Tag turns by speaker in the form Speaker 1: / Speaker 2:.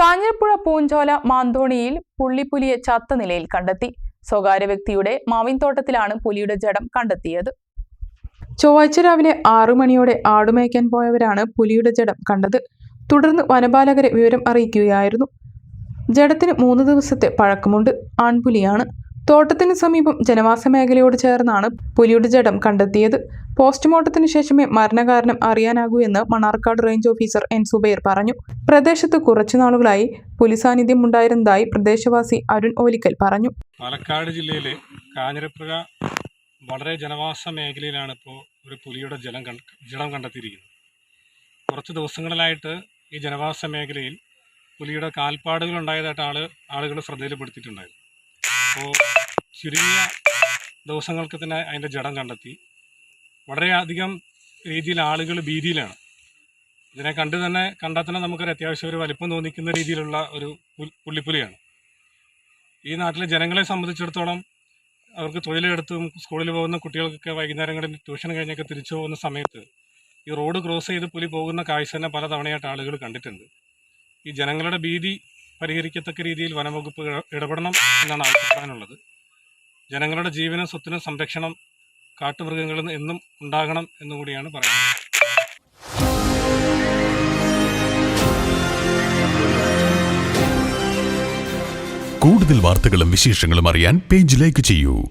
Speaker 1: കാഞ്ഞിരപ്പുഴ പൂഞ്ചോല മാന്തോണിയിൽ പുള്ളിപ്പുലിയെ ചത്ത നിലയിൽ കണ്ടെത്തി. സ്വകാര്യ വ്യക്തിയുടെ മാവിൻതോട്ടത്തിലാണ് പുലിയുടെ ജഡം കണ്ടെത്തിയത്. ചൊവ്വാഴ്ച രാവിലെ ആറു മണിയോടെ ആടുമേയ്ക്കാൻ പോയവരാണ് പുലിയുടെ ജഡം കണ്ടത്. തുടർന്ന് വനപാലകരെ വിവരം അറിയിക്കുകയായിരുന്നു. ജഡത്തിന് മൂന്ന് ദിവസത്തെ പഴക്കമുണ്ട്. ആൺപുലിയാണ്. തോട്ടത്തിന് സമീപം ജനവാസ മേഖലയോട് ചേർന്നാണ് പുലിയുടെ ജഡം കണ്ടെത്തിയത്. പോസ്റ്റ്മോർട്ടത്തിന് ശേഷമേ മരണകാരണം അറിയാനാകൂ എന്ന് Mannarkkad range officer N. Subair പറഞ്ഞു. പ്രദേശത്ത് കുറച്ചു നാളുകളായി പുലി സാന്നിധ്യം ഉണ്ടായിരുന്നതായി പ്രദേശവാസി അരുൺ ഓലിക്കൽ പറഞ്ഞു.
Speaker 2: പാലക്കാട് ജില്ലയിലെ കാഞ്ഞിരപ്പുഴ വളരെ ജനവാസ മേഖലയിലാണ് ഇപ്പോൾ ഒരു പുലിയുടെ ജലം ജലം കണ്ടെത്തിയിരിക്കുന്നത്. കുറച്ച് ദിവസങ്ങളിലായിട്ട് ഈ ജനവാസ മേഖലയിൽ പുലിയുടെ കാൽപ്പാടുകൾ ഉണ്ടായതായിട്ട് ആൾ ആളുകൾ ശ്രദ്ധയിൽപ്പെടുത്തിയിട്ടുണ്ടായിരുന്നു. അപ്പോൾ ചുരുങ്ങിയ ദിവസങ്ങൾക്ക് തന്നെ അതിന്റെ ജഡം കണ്ടെത്തി. വളരെയധികം രീതിയിൽ ആളുകൾ ഭീതിയിലാണ്. ഇതിനെ കണ്ട് തന്നെ കണ്ടാൽ തന്നെ നമുക്കൊരു അത്യാവശ്യം ഒരു വലിപ്പം തോന്നിക്കുന്ന രീതിയിലുള്ള ഒരു പുള്ളിപ്പുലിയാണ്. ഈ നാട്ടിലെ ജനങ്ങളെ സംബന്ധിച്ചിടത്തോളം അവർക്ക് തൊഴിലെടുത്തും സ്കൂളിൽ പോകുന്ന കുട്ടികൾക്കൊക്കെ വൈകുന്നേരങ്ങളിൽ ട്യൂഷൻ കഴിഞ്ഞൊക്കെ തിരിച്ചു പോകുന്ന സമയത്ത് ഈ റോഡ് ക്രോസ് ചെയ്ത് പുലി പോകുന്ന കാഴ്ച തന്നെ പല തവണയായിട്ട് ആളുകൾ കണ്ടിട്ടുണ്ട്. ഈ ജനങ്ങളുടെ ഭീതി പരിഹരിക്കത്തക്ക രീതിയിൽ വനംവകുപ്പ് ഇട- ഇടപെടണം എന്നാണ് ആവശ്യപ്പെടാനുള്ളത്. ജനങ്ങളുടെ ജീവനും സ്വത്തിനും സംരക്ഷണം കാട്ടുമൃഗങ്ങളിൽ എന്നും ഉണ്ടാകണം എന്നുകൂടിയാണ് പറയുന്നത്.
Speaker 3: കൂടുതൽ വാർത്തകളും വിശേഷങ്ങളും അറിയാൻ പേജ് ലൈക്ക് ചെയ്യൂ.